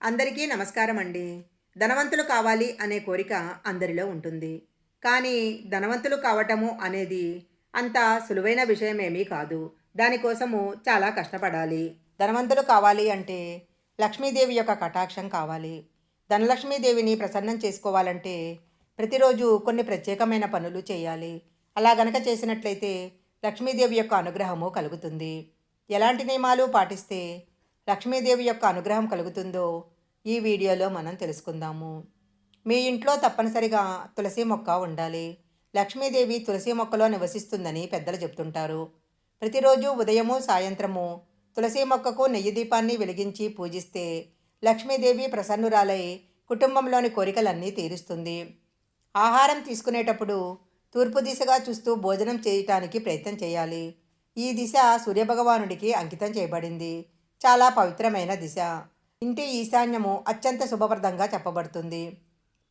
అందరికీ నమస్కారం అండి ధనవంతులు కావాలి అనే కోరిక అందరిలో ఉంటుంది. కానీ ధనవంతులు కావటము అనేది అంత సులువైన విషయమేమీ కాదు. దానికోసము చాలా కష్టపడాలి. ధనవంతులు కావాలి అంటే లక్ష్మీదేవి యొక్క కటాక్షం కావాలి. ధనలక్ష్మీదేవిని ప్రసన్నం చేసుకోవాలంటే ప్రతిరోజు కొన్ని ప్రత్యేకమైన పనులు చేయాలి. అలా గనక చేసినట్లయితే లక్ష్మీదేవి యొక్క అనుగ్రహము కలుగుతుంది. ఎలాంటి నియమాలు పాటిస్తే లక్ష్మీదేవి యొక్క అనుగ్రహం కలుగుతుందో ఈ వీడియోలో మనం తెలుసుకుందాము. మీ ఇంట్లో తప్పనిసరిగా తులసి మొక్క ఉండాలి. లక్ష్మీదేవి తులసి మొక్కలో నివసిస్తుందని పెద్దలు చెప్తుంటారు ప్రతిరోజు ఉదయము సాయంత్రము తులసి మొక్కకు నెయ్యి దీపాన్ని వెలిగించి పూజిస్తే లక్ష్మీదేవి ప్రసన్నురాలై కుటుంబంలోని కోరికలన్నీ తీరుస్తుంది. ఆహారం తీసుకునేటప్పుడు తూర్పు దిశగా చూస్తూ భోజనం చేయటానికి ప్రయత్నం చేయాలి. ఈ దిశ సూర్యభగవానుడికి అంకితం చేయబడింది. చాలా పవిత్రమైన దిశ. ఇంటి ఈశాన్యము అత్యంత శుభప్రదంగా చెప్పబడుతుంది.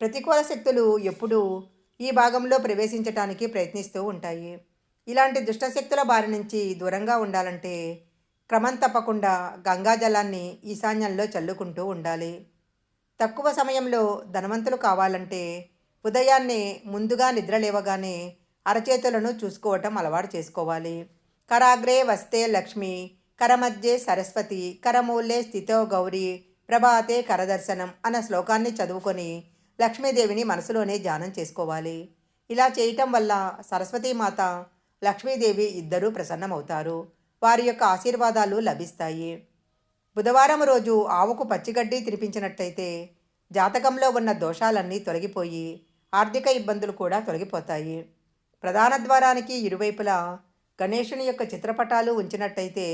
ప్రతికూల శక్తులు ఎప్పుడూ ఈ భాగంలో ప్రవేశించటానికి ప్రయత్నిస్తూ ఉంటాయి. ఇలాంటి దుష్టశక్తుల బారి నుంచి దూరంగా ఉండాలంటే క్రమం తప్పకుండా గంగాజలాన్ని ఈశాన్యంలో చల్లుకుంటూ ఉండాలి. తక్కువ సమయంలో ధనవంతులు కావాలంటే ఉదయాన్నే ముందుగా నిద్ర లేవగానే అరచేతులను చూసుకోవటం అలవాటు చేసుకోవాలి. కరాగ్రే వస్తే లక్ష్మి కరమధ్యే సరస్వతి కరమూలే స్థితో గౌరీ ప్రభాతే కరదర్శనం అన్న శ్లోకాన్ని చదువుకొని లక్ష్మీదేవిని మనసులోనే ధ్యానం చేసుకోవాలి. ఇలా చేయటం వల్ల సరస్వతీమాత లక్ష్మీదేవి ఇద్దరూ ప్రసన్నమవుతారు. వారి యొక్క ఆశీర్వాదాలు లభిస్తాయి. బుధవారం రోజు ఆవుకు పచ్చిగడ్డి తినిపించినట్టయితే జాతకంలో ఉన్న దోషాలన్నీ తొలగిపోయి ఆర్థిక ఇబ్బందులు కూడా తొలగిపోతాయి. ప్రధాన ద్వారానికి ఇరువైపులా గణేషుని యొక్క చిత్రపటాలు ఉంచినట్టయితే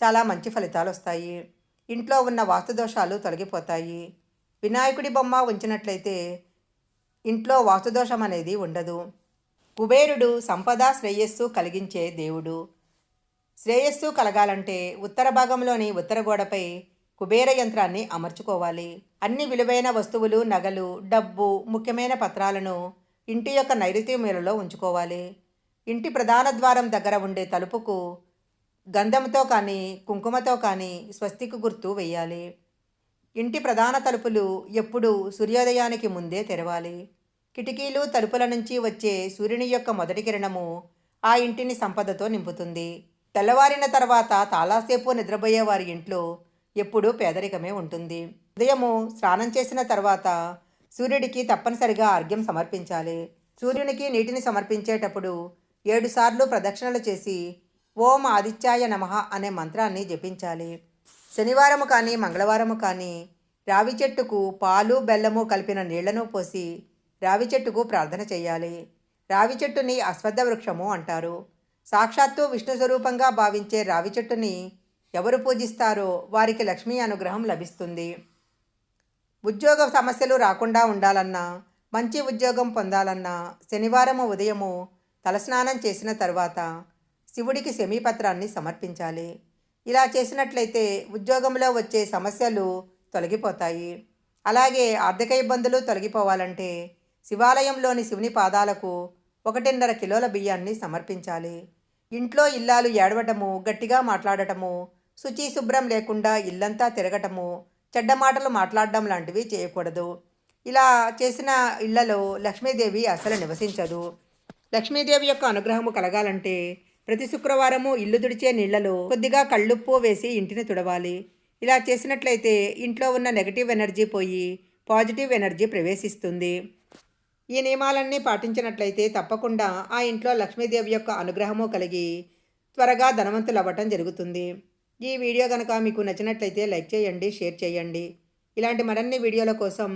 చాలా మంచి ఫలితాలు వస్తాయి ఇంట్లో ఉన్న వాస్తుదోషాలు తొలగిపోతాయి. వినాయకుడి బొమ్మ ఉంచినట్లయితే ఇంట్లో వాస్తుదోషం అనేది ఉండదు. కుబేరుడు సంపద శ్రేయస్సు కలిగించే దేవుడు. శ్రేయస్సు కలగాలంటే ఉత్తర భాగంలోని ఉత్తర గోడపై కుబేర యంత్రాన్ని అమర్చుకోవాలి. అన్ని విలువైన వస్తువులు నగలు డబ్బు ముఖ్యమైన పత్రాలను ఇంటి యొక్క నైరుతి మేలలో ఉంచుకోవాలి. ఇంటి ప్రధాన ద్వారం దగ్గర ఉండే తలుపుకు గంధంతో కానీ కుంకుమతో కానీ స్వస్తికి గుర్తు వేయాలి ఇంటి ప్రధాన తలుపులు ఎప్పుడూ సూర్యోదయానికి ముందే తెరవాలి. కిటికీలు తలుపుల నుంచి వచ్చే సూర్యుని యొక్క మొదటి కిరణము ఆ ఇంటిని సంపదతో నింపుతుంది. తెల్లవారిన తర్వాత తాళాసేపు నిద్రపోయే వారి ఇంట్లో ఎప్పుడూ పేదరికమే ఉంటుంది. ఉదయము స్నానం చేసిన తర్వాత సూర్యుడికి తప్పనిసరిగా అర్ఘ్యం సమర్పించాలి. సూర్యునికి నీటిని సమర్పించేటప్పుడు ఏడుసార్లు ప్రదక్షిణలు చేసి ఓం ఆదిత్యాయ నమః అనే మంత్రాన్ని జపించాలి. శనివారము కానీ మంగళవారము కానీ రావి చెట్టుకు పాలు బెల్లము కలిపిన నీళ్ళను పోసి రావి చెట్టుకు ప్రార్థన చేయాలి. రావి చెట్టుని అశ్వద్ధ వృక్షము అంటారు. సాక్షాత్తు విష్ణు స్వరూపంగా భావించే రావి చెట్టుని ఎవరు పూజిస్తారో వారికి లక్ష్మీ అనుగ్రహం లభిస్తుంది. ఉద్యోగ సమస్యలు రాకుండా ఉండాలన్నా మంచి ఉద్యోగం పొందాలన్నా శనివారము ఉదయము తలస్నానం చేసిన తర్వాత శివుడికి శమీపత్రాన్ని సమర్పించాలి. ఇలా చేసినట్లయితే ఉద్యోగంలో వచ్చే సమస్యలు తొలగిపోతాయి. అలాగే ఆర్థిక ఇబ్బందులు తొలగిపోవాలంటే శివాలయంలోని శివుని పాదాలకు ఒకటిన్నర కిలోల బియ్యాన్ని సమర్పించాలి. ఇంట్లో ఇల్లాలు ఏడవటము గట్టిగా మాట్లాడటము శుచి శుభ్రం లేకుండా ఇల్లంతా తిరగటము చెడ్డ మాటలు మాట్లాడడం లాంటివి చేయకూడదు. ఇలా చేసిన ఇళ్ళలో లక్ష్మీదేవి అసలు నివసించదు. లక్ష్మీదేవి యొక్క అనుగ్రహము కలగాలంటే ప్రతి శుక్రవారము ఇల్లు తుడిచే నీళ్ళలో కొద్దిగా కళ్ళుప్పు వేసి ఇంటిని తుడవాలి. ఇలా చేసినట్లయితే ఇంట్లో ఉన్న నెగటివ్ ఎనర్జీ పోయి పాజిటివ్ ఎనర్జీ ప్రవేశిస్తుంది. ఈ నియమాలన్నీ పాటించినట్లయితే తప్పకుండా ఆ ఇంట్లో లక్ష్మీదేవి యొక్క అనుగ్రహము కలిగి త్వరగా ధనవంతులు అవ్వటం జరుగుతుంది. ఈ వీడియో కనుక మీకు నచ్చినట్లయితే లైక్ చేయండి షేర్ చేయండి. ఇలాంటి మరిన్ని వీడియోల కోసం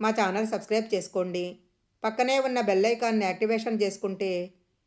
మా ఛానల్ సబ్స్క్రైబ్ చేసుకోండి. పక్కనే ఉన్న బెల్ ఐకాన్ని యాక్టివేషన్ చేసుకుంటే